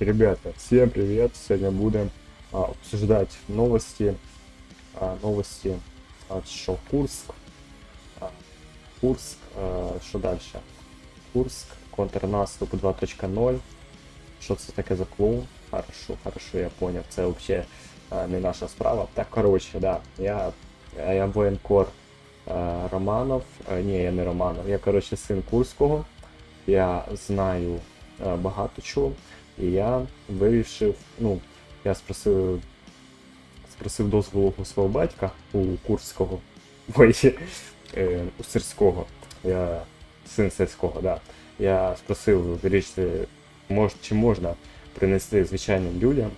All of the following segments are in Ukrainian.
Ребята, всем привет! Сегодня будем а, обсуждать новости, а, новости от что Курск, а, Курск, а, що дальше? Курск, контрнаступ 2.0. Що це таке за клоун? Хорошо, хорошо, я понял. Це вообще а, не наша справа. Так, короче, да, я, я воєнкор а, Романов. А, ні, я не Романов. Я, короче, син Курського. Я знаю а, багато чого. І я вирішив, ну, я спросив, спросив дозволу у свого батька, у Курського, ой, е, у сирського. Я син сирського, да. Я спросив вирішити, мож, чи можна принести звичайним людям,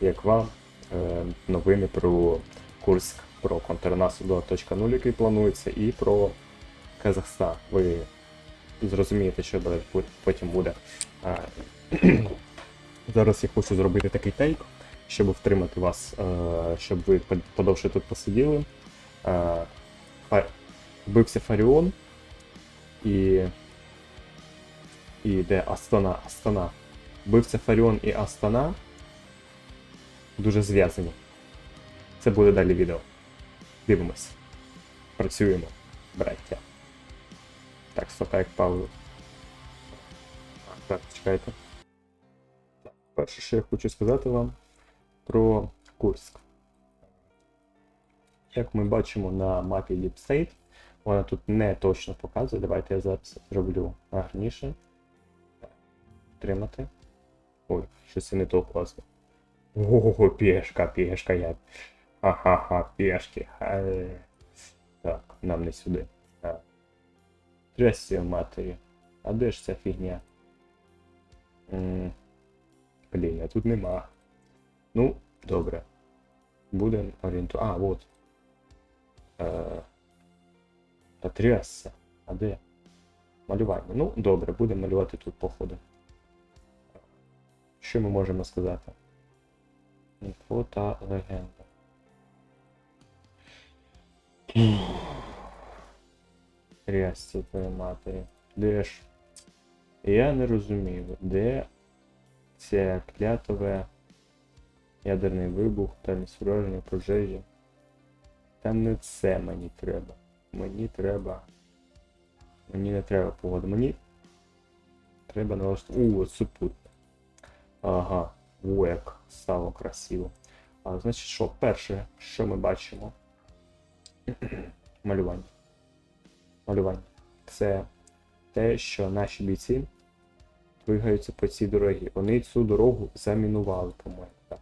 як вам, е, новини про Курськ, про контрнаступ 2.0, який планується, і про Казахстан. Ви зрозумієте, що далі потім буде. Зараз я хочу зробити такий тейк, щоб втримати вас, е, щоб ви подовше тут посиділи. Е, Вбився Фаріон і. І де Астана? Астана. Вбився Фаріон і Астана дуже зв'язані. Це буде далі відео. Дивимось. Працюємо, браття. Так, стоп, як Павло. Так, чекайте. Перше, що я хочу сказати вам про Курськ. Як ми бачимо на мапі Deep State, вона тут не точно показує. Давайте я зараз зроблю гарніше. Тримати. Ой, щось я не то класно. Ого, пешка, пешка, я. Ха-ха-ха, пешки. Е. Так, нам не сюди. Трясся матері. А де ж ця фігня? Блін, а тут нема. Ну, добре. Будемо орієнту. А, от. Е, Та. А де? Малювання. Ну, добре, будемо малювати тут походу. Що ми можемо сказати? Інфо та легенда. Трясся твоєї матері. Де ж? Я не розумію, де це клятове ядерний вибух та несправжнє пожежі. Та не це мені треба. Мені треба. Мені не треба погода. Мені треба налаштувати. У, супутник. Ага, о, як стало красиво. А, значить, що, перше, що ми бачимо? Малювання. Малювання. Це те, що наші бійці двигаються по цій дорозі. Вони цю дорогу замінували, по-моєму. Так.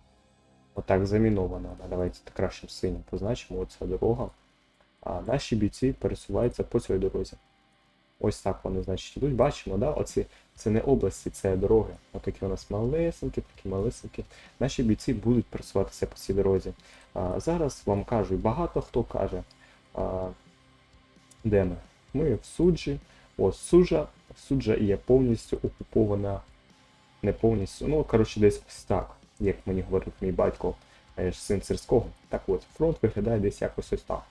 Отак замінована. Давайте так кращим синім позначимо. Оця дорога. А наші бійці пересуваються по цій дорозі. Ось так вони, значить, йдуть. Бачимо, да? Оці, це не області, це дороги. Отакі у нас малесенькі, такі малесенькі. Наші бійці будуть пересуватися по цій дорозі. А, зараз вам кажуть, багато хто каже, а, де ми? Ми в суджі. Ось суджа. Суджа є повністю окупована. Не повністю. Ну, коротше, десь ось так, як мені говорив мій батько, ж син сирського. Так от, фронт виглядає десь якось ось так.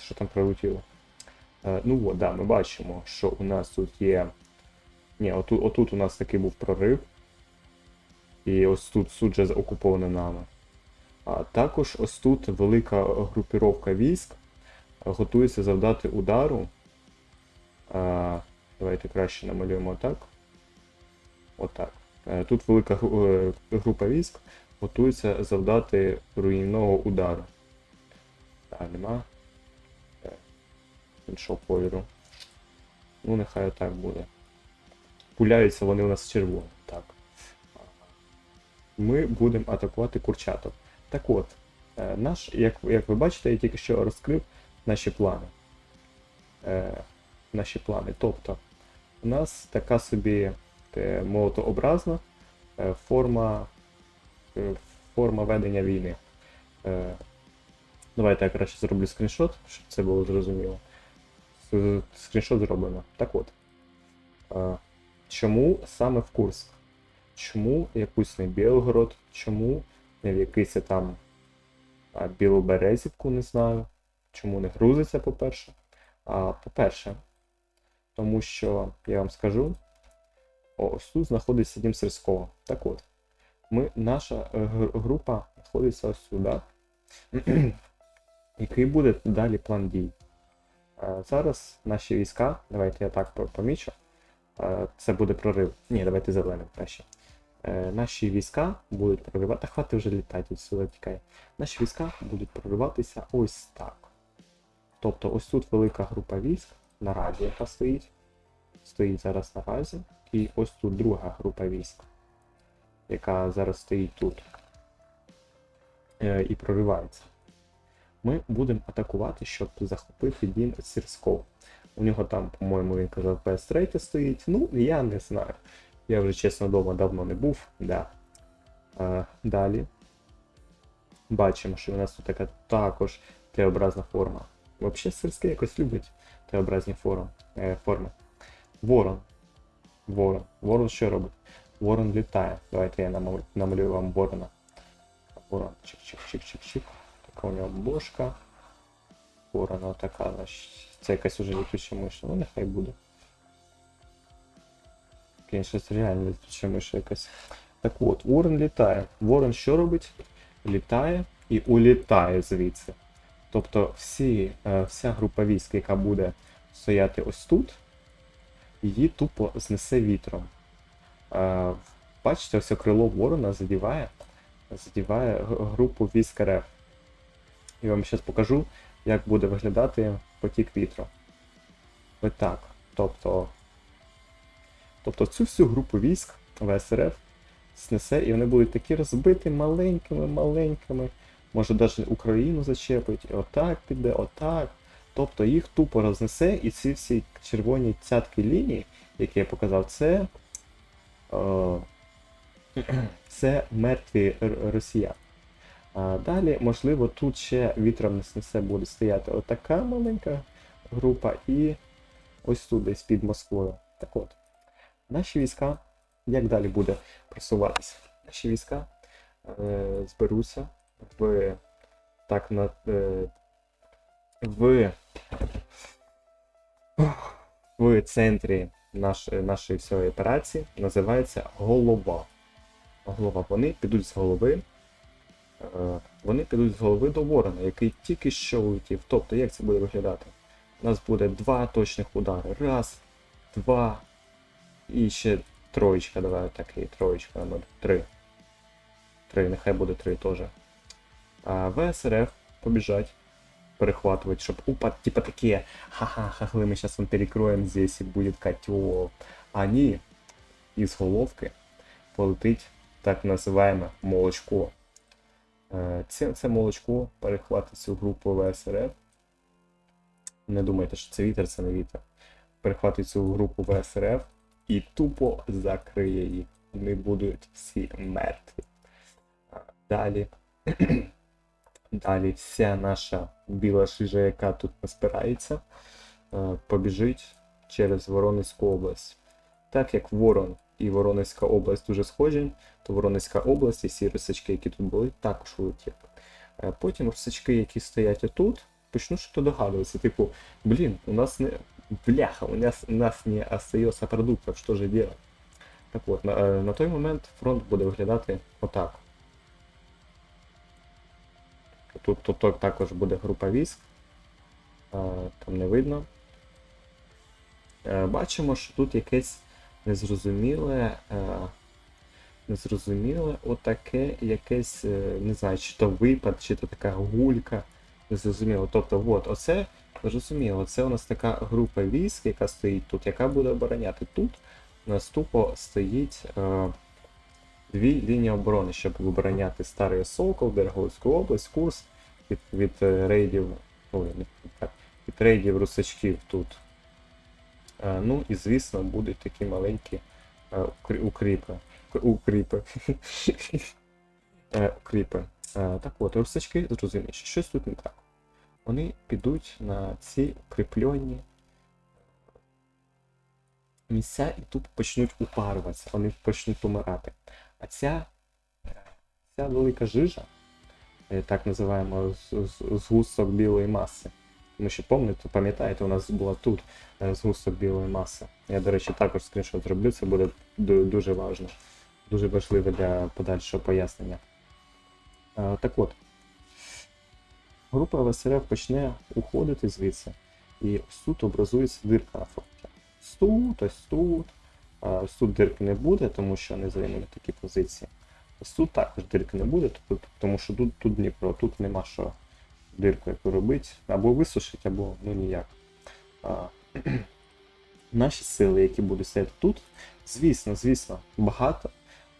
Що там прилетіло? Е, ну от, да, ми бачимо, що у нас тут є. Ні, отут, отут у нас такий був прорив. І ось тут суджа окупована нами. А також ось тут велика групіровка військ готується завдати удару. А, давайте краще намалюємо так. Отак. Е, Тут велика е, група військ готується завдати руйнівного удару. Так, нема. Е, Іншого кольору. Ну, нехай отак буде. Пуляються вони у нас червоні. Так. Ми будемо атакувати курчаток. Так от, наш, як, як ви бачите, я тільки що розкрив наші плани. Е, наші плани. Тобто, у нас така собі е, молотообразна е, форма, е, форма ведення війни. Е, давайте я краще зроблю скріншот, щоб це було зрозуміло. Скріншот зроблено. Так от. Е, чому саме в Курск? Чому якусь не Білгород? Чому не в якийсь там Білоберезівку, не знаю. Чому не грузиться, по-перше? А, по-перше, тому що я вам скажу, ось тут знаходиться дім сільського. Так от, ми, наша е, група знаходиться ось сюди. Який буде далі план дій? Е, Зараз наші війська, давайте я так помічу. Е, Це буде прорив. Ні, давайте зеленим краще. Наші війська будуть проривати. Хвати вже літати сюди тікає. Наші війська будуть прориватися ось так. Тобто ось тут велика група військ наразі, яка стоїть. Стоїть зараз наразі. І ось тут друга група військ, яка зараз стоїть тут. Е, і проривається. Ми будемо атакувати, щоб захопити дім Сірськов. У нього там, по-моєму, він казав, PS3 стоїть. Ну, я не знаю. Я вже чесно вдома давно не був. Да. А, далі. Бачимо, що у нас тут така також Т-образна форма. Взагалі сільське якось любить Т-образні форми. Е, форми. Ворон. Ворон. Ворон що робить? Ворон літає. Давайте я намалю- намалюю вам ворона. Ворон. Чик-чик-чик-чик-чик. Така у нього бошка. Ворона така. Це якась уже літуча миша. Ну нехай буде. Звісно, це реально літуча миша якась. Так от, Ворон літає. Ворон що робить? Літає і улітає звідси. Тобто всі, е, вся група військ, яка буде стояти ось тут, її тупо знесе вітром. Е, Бачите, ось крило ворона задіває, задіває групу військ РФ. І вам зараз покажу, як буде виглядати потік вітру. Ось так. Тобто, тобто цю всю групу військ ВСРФ снесе, і вони будуть такі розбиті маленькими, маленькими. Може навіть Україну зачепить, і отак піде, отак. Тобто їх тупо рознесе, і ці всі червоні цятки лінії, які я показав, це. Е, це мертві росіяни. А далі, можливо, тут ще вітром не снесе буде стояти отака маленька група, і ось тут десь під Москвою. Так от, наші війська, як далі буде просуватися? Наші війська е, зберуться в так на е, в, в центрі наш, нашої всієї операції називається голова. Голова. Вони підуть з голови. е, Вони підуть з голови до ворона, який тільки що улетів. Тобто, як це буде виглядати? У нас буде два точних удари. Раз, два. І ще троєчка, давай такий, троєчка, три. Три, нехай буде три теж А ВСРФ побежать, перехватывать, чтобы упа, типа такие, ха-ха, хахлы, мы сейчас вам перекроем здесь и будет котел. Они из головки полетить так називаємо молочко. Е, Це, це молочко перехватить цю групу ВСРФ. Не думайте, що це вітер, це не вітер. Перехватить цю групу ВСРФ і тупо закриє їх. Вони будуть всі мертві. А, Далі. Далі вся наша біла шижа, яка тут збирається, е, побіжить через Воронезьку область. Так як Ворон і Воронезька область дуже схожі, то Воронезька область і всі рисачки, які тут були, також улетіли. Е, Потім рисачки, які стоять отут, почнуть що догадуватися. Типу, блін, у нас не. Бляха, у нас, у нас не остається продуктів, що же делать? Так от, на, е, на той момент фронт буде виглядати отак. Тут, тут, також буде група військ. Е, Там не видно. Е, Бачимо, що тут якесь незрозуміле. е, Незрозуміле отаке якесь, не знаю, чи то випад, чи то така гулька. Незрозуміло. Тобто, от, оце зрозуміло, це у нас така група військ, яка стоїть тут, яка буде обороняти. Тут у нас тупо стоїть дві лінії оборони, щоб обороняти Старий Сокол, Береговську область, курс від, від е, рейдів. Ой, не від рейдів русачків тут. Е, ну і звісно будуть такі маленькі е, укріпи. Укріпи. Укріпи. Так от, русачки зрозуміють, що щось тут не так. Вони підуть на ці укріплені місця і тут почнуть упарюватися, вони почнуть помирати. А ця, е, ця велика жижа, е, так називаємо згусток білої маси, Тому що пам'ятаєте, пам'ятаєте, у нас була тут е, згусток білої маси. Я, до речі, також скріншот зроблю, це буде дуже важливо. Дуже важливе для подальшого пояснення. Так от, група ВСРФ почне уходити звідси. І ось тут образується дирка на фронті. Тут, ось тут. Тут дирки не буде, тому що не займуть такі позиції. Тут також дирки не буде, тобто- тому що тут, тут Дніпро, тут нема що дирку яку робити. Або висушить, або ну ніяк. А, наші сили, які будуть стояти тут, звісно, звісно, багато,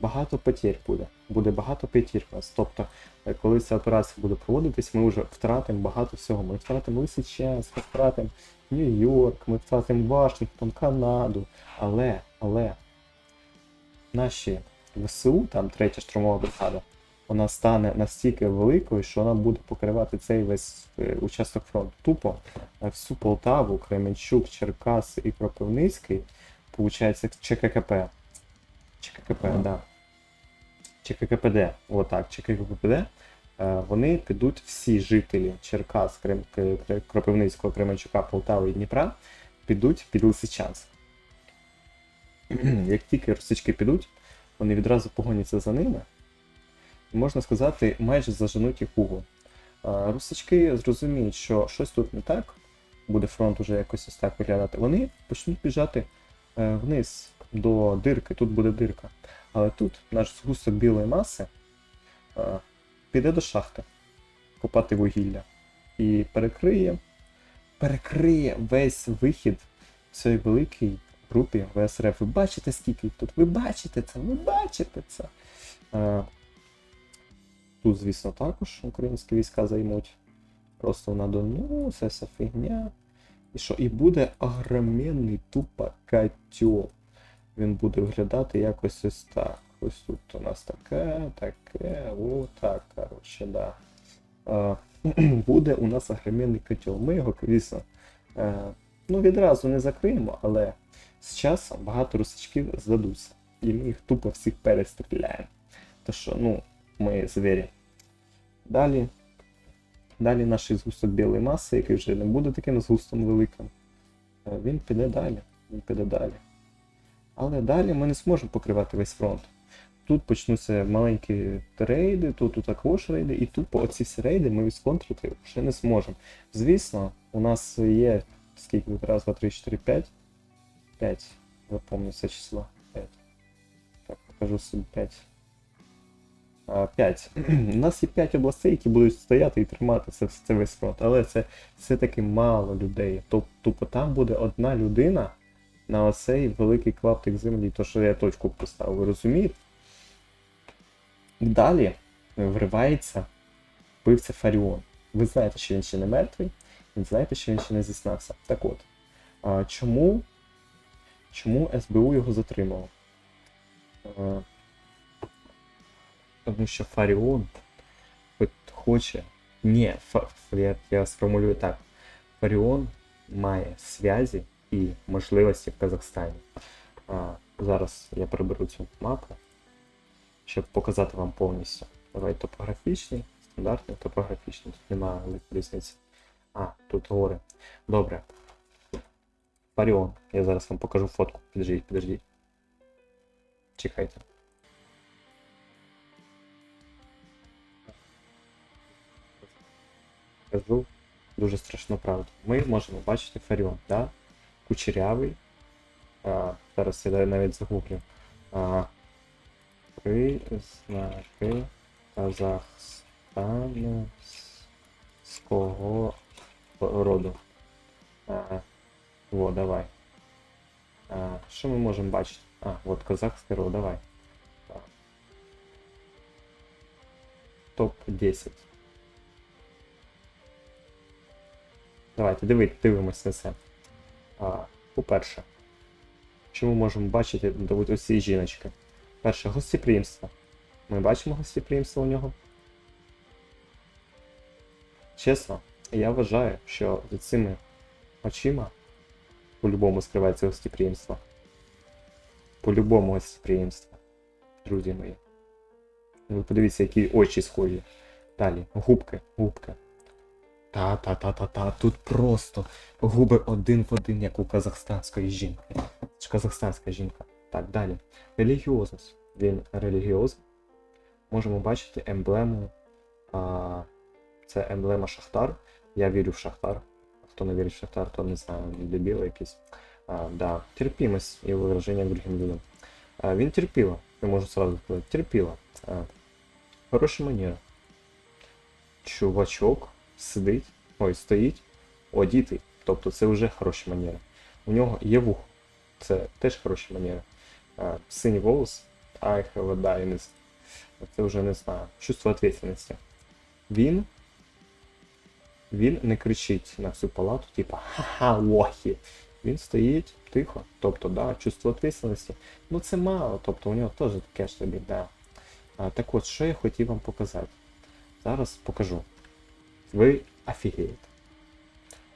багато потерь буде. Буде багато потерь у нас. Тобто, е, коли ця операція буде проводитись, ми вже втратимо багато всього. Ми втратимо Лисичанськ, ми втратимо Нью-Йорк, ми втратимо Вашингтон, Канаду. Але, але наші ВСУ, там третя штурмова бригада, вона стане настільки великою, що вона буде покривати цей весь е, участок фронту. Тупо е, всю Полтаву, Кременчук, Черкаси і Кропивницький, получається ЧККП. ЧККП, так. Да. ЧККПД, отак, ЧККПД. е, Вони підуть всі жителі Черкас, Крем, Кропивницького, Кременчука, Полтави і Дніпра, підуть під Лисичанськ. Як тільки русички підуть, вони відразу погоняться за ними. І можна сказати, майже заженуть їх угол. Русички зрозуміють, що щось тут не так, буде фронт уже якось ось так виглядати. Вони почнуть біжати е, вниз до дирки, тут буде дирка. Але тут наш згусток білої маси е, піде до шахти копати вугілля і перекриє, перекриє весь вихід цієї великій групі ВСРФ. Ви бачите, скільки їх тут? Ви бачите це, ви бачите це. Е, Тут, звісно, також українські війська займуть. Просто на Дону, це вся фігня. І що? І буде огроменний тупо котел. Він буде виглядати якось ось так. Ось тут у нас таке, таке, отак, коротше, да. Е, буде у нас огроменний котел. Ми його, звісно, е, ну відразу не закриємо, але з часом багато русачків здадуться. І ми їх тупо всіх перестріляємо. То що, ну, ми звірі. Далі. Далі наш згусток білої маси, який вже не буде таким згустом великим. е, Він піде далі. Він піде далі. Але далі ми не зможемо покривати весь фронт. Тут почнуться маленькі рейди, тут також рейди, і тупо оці всі рейди ми відконтрити вже не зможемо. Звісно, у нас є скільки? Раз, два, три, чотири, п'ять. П'ять. Запомню це число. П'ять. Так, покажу собі п'ять. А, П'ять. У нас є п'ять областей, які будуть стояти і тримати це, це весь фронт. Але це все-таки мало людей. Тоб- Тупо там буде одна людина на оцей великий клаптик землі, то що я точку поставив, ви розумієте? Далі вривається вбивця Фаріон. Ви знаєте, що він ще не мертвий, ви знаєте, що він ще не зіснався. Так от, а, чому, чому СБУ його затримало? Тому що Фаріон хоче. Ні, я, я сформулюю так. Фаріон має зв'язі і можливості в Казахстані. Зараз я приберу цю мапу, щоб показати вам повністю. Давай топографічний, стандартний топографічний. Тут немає різниці. А, тут гори. Добре. Фаріон. Я зараз вам покажу фотку. Підождіть, підождіть. Чекайте. Кажу дуже страшну правду. Ми можемо бачити Фаріон, да? Кучерявий. А, зараз я навіть загуглю. А, признаки казахстанського роду. А, во, давай. А, що ми можемо бачити? А, от казахський род, давай. Топ-10. Давайте диви, дивимося на це. По-перше, що ми можемо бачити ось цієї жіночки? Перше, гостеприємство. Ми бачимо гостеприємство у нього. Чесно, я вважаю, що за цими очима по-любому скривається гостеприємство. По-любому гостеприємство. Друзі мої. Ви подивіться, які очі схожі. Далі, губки, губки. Та-та-та-та-та, тут просто губи один в один, як у казахстанської жінки. Казахстанська жінка. Так, далі. Релігіозність. Він релігіозний. Можемо бачити емблему. А, це емблема Шахтар. Я вірю в Шахтар. Хто не вірить в Шахтар, то не знаю, дебіли якісь. А, да. Терпимость і вираження другим людям. А, він терпіла, я можу сразу сказати. Терпіла. А, хороша манера. Чувачок сидить, ой, стоїть, одітий. Тобто це вже хороша манера. У нього є вух. Це теж хороша манера. А, синій волос, I have a diamond. Це вже не знаю. Чувство відповідальності. Він. Він не кричить на всю палату, типа ха-ха, лохи. Він стоїть тихо. Тобто, да, чувство відповідальності. Ну це мало, тобто у нього теж таке ж собі, да. А, так от, що я хотів вам показати? Зараз покажу. Ви офігієте.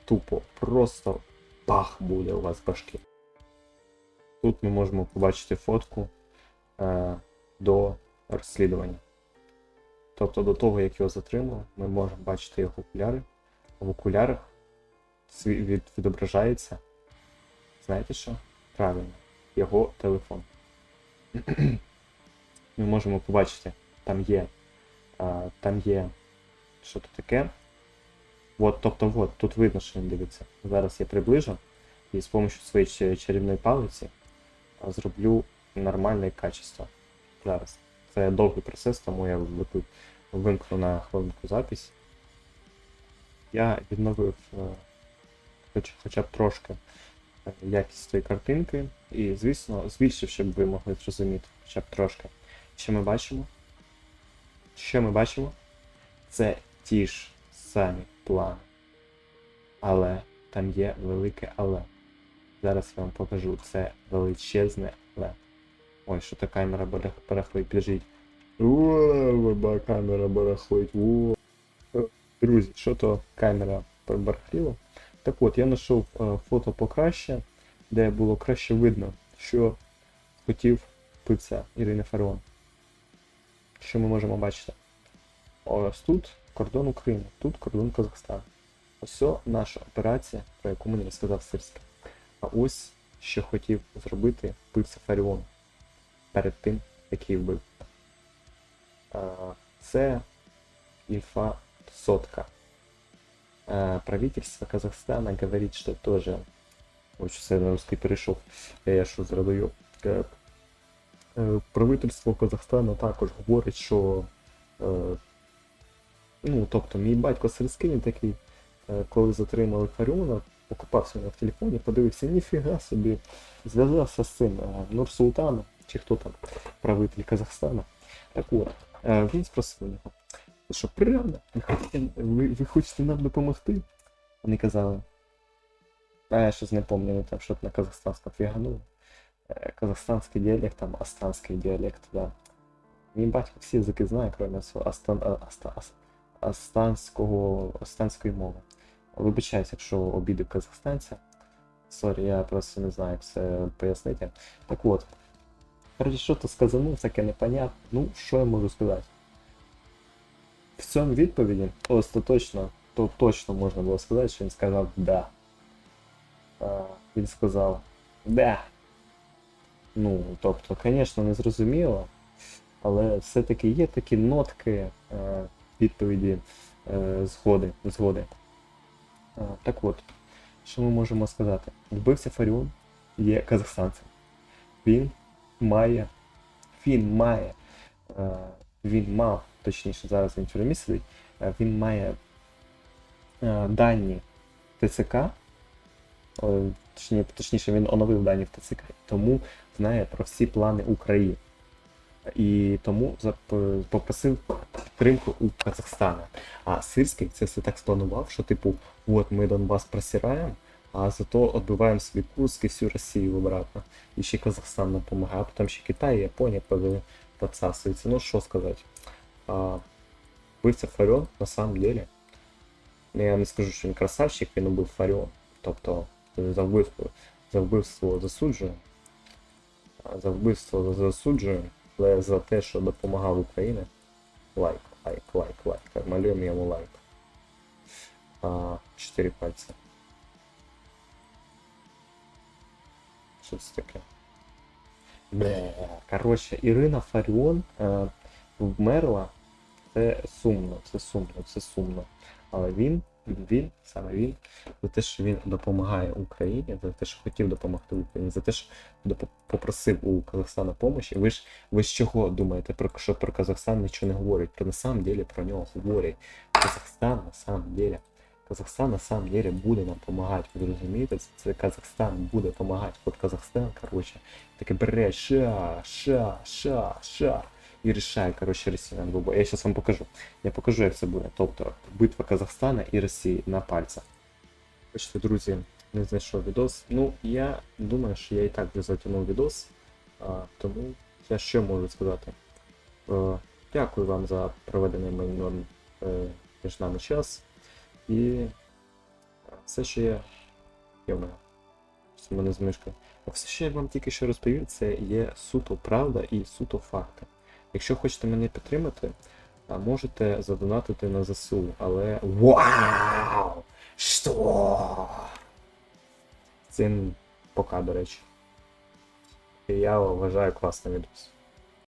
Тупо, просто бах буде у вас башки. Тут ми можемо побачити фотку е, до розслідування. Тобто до того, як його затримали, ми можемо бачити його окуляри. В окулярах від, відображається. Знаєте що? Правильно, його телефон. ми можемо побачити, там є. А, там є. Що то таке? От, тобто, от, тут видно, що він дивиться. Зараз я приближу і з допомогою своєї чарівної палиці зроблю нормальне качество. Зараз. Це довгий процес, тому я вимкну на хвилинку запись. Я відновив е, хоч, хоча б трошки е, якість цієї картинки. І, звісно, збільшив, щоб ви могли зрозуміти хоча б трошки. Що ми бачимо? Що ми бачимо? Це ті ж самі плани. Але там є велике але. Зараз я вам покажу. Це величезне але. Ой, що та камера барах- барахлить, біжить. О, камера барахлить. Е, Друзі, що то камера барахліла. Так от, я знайшов е, фото покраще, де було краще видно, що хотів пиця Ірини Фаріон. Що ми можемо бачити? Ось тут кордон України, тут кордон Казахстану. Ось наша операція, про яку мені розказав Сирський. А ось що хотів зробити пивця Фаріон перед тим, як її вбив. А, Це инфа сотка. А, Правительство Казахстана говорит, что тоже... Ой, сейчас на русский перейшов. Я що зрадую. Е, е, Правительство Казахстана також говорить, що. Ну, тобто, мій батько сільський, він такий, е, коли затримали Фаріона, покупався в телефоні, подивився, ніфіга собі, зв'язався з цим е, Нурсултаном, чи хто там, правитель Казахстана. Так от, е, він спросив його, «Ви що, правда? Ви хочете, ви, ви хочете нам допомогти? Вони казали. А я щось не пам'ятаю, там що на казахстанському фігануло. Е, Казахстанський діалект, там астанський діалект, да. Мій батько всі язики знає, крім астан, аста, астанського, астанської мови. Вибачаюсь, якщо обідив казахстанця. Сорі, я просто не знаю, як це пояснити. Так от. Короче, що то сказанув, таке непонятно. Ну, що я можу сказати? В цьому відповіді остаточно, то точно можна було сказати, що він сказав да. А, він сказав да. Ну, тобто, звісно, не зрозуміло, але все-таки є такі нотки е, відповіді е, згоди. згоди. А, так от, що ми можемо сказати? Вбивця Фаріон є казахстанцем. Він має. Він має. Е, він мав, точніше, зараз він в тюрмі сидить, е, він має е, дані ТЦК. е, точніше, він оновив дані в ТЦК, тому знає про всі плани України. І тому попросив підтримку у Казахстана. А Сирський це все так спланував, що типу, от ми Донбас просираємо, а зато відбиваємо свій Курск і всю Росію обратно. І ще Казахстан допомагає, а потім ще Китай і Японія под- подсасуються. Ну що сказати. А, вбивця Фаріон на самом деле. ну, Я не скажу, що він красавчик, він убив Фаріон. Тобто за вбивство, за вбивство засуджую. За вбивство засуджую, але за те, що допомагав Україні. Лайк, лайк, лайк, лайк. Малюємо йому лайк. а, 4 пальця. Що це таке? Бе. Коротше, Ірина Фаріон е, вмерла. Це сумно, це сумно, це сумно. Але він, він, саме він, за те, що він допомагає Україні, за те, що хотів допомогти Україні, за те, що попросив у Казахстана допомоги. Ви ж ви з чого думаєте, про що про Казахстан нічого не говорять? Про на самом деле про нього говорять. Казахстан на самом деле. Казахстан на самом деле буде нам допомагати. Ви розумієте? Це Казахстан буде допомагати. От Казахстан, коротше, таке бере ша, ша, ша, ша. І рішає, коротше, Росія на двобой. Я зараз вам покажу. Я покажу, як це буде. Тобто, битва Казахстана і Росії на пальцях. Бачите, друзі, не знайшов відос. Ну, я думаю, що я і так вже затягнув відос. А, тому я що можу сказати? Е, дякую вам за проведений минулим е, між нами час. І все, що я. В мене. Мене з. А все, що я вам тільки що розповів, це є суто правда і суто факти. Якщо хочете мене підтримати, можете задонатити на ЗСУ, але. Вау! Що? Цим пока, до речі. Я вважаю класний відос.